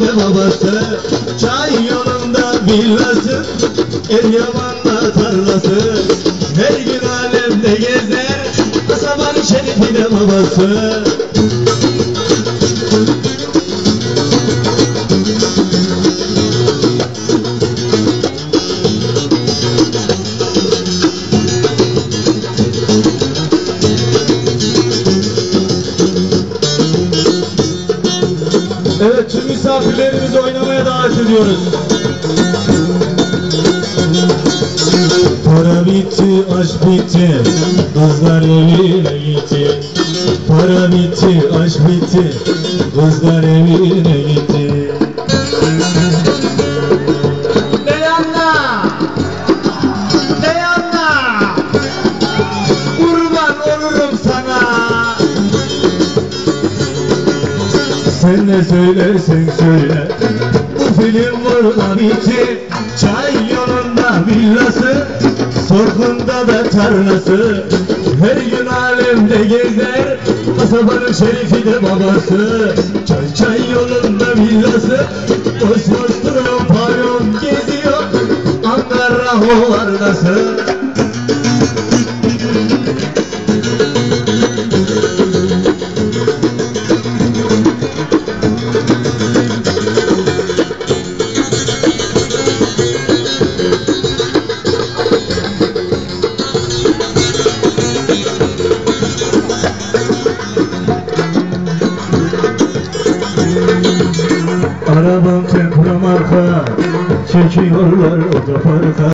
de babası Çay yolunda villası Eryaman'da tarlası. Her gün alemde gezer Kasabanın şerifi de babası Evet tüm misafirlerimizi oynamaya davet ediyoruz. Para bitti, aşk bitti, kızlar evine gitti. Para bitti, aşk bitti, kızlar evine Sen ne söylersen söyle, film burada bitti. Çay yolunda villası, Sorkunda da tarlası. Her gün alemde gezer Kasabanın şerifi de babası. Çay çay yolunda villası Boş boş duruyor pavyon geziyor. Ankara hovardası Arabam tempra marka Çekiyorlar otoparka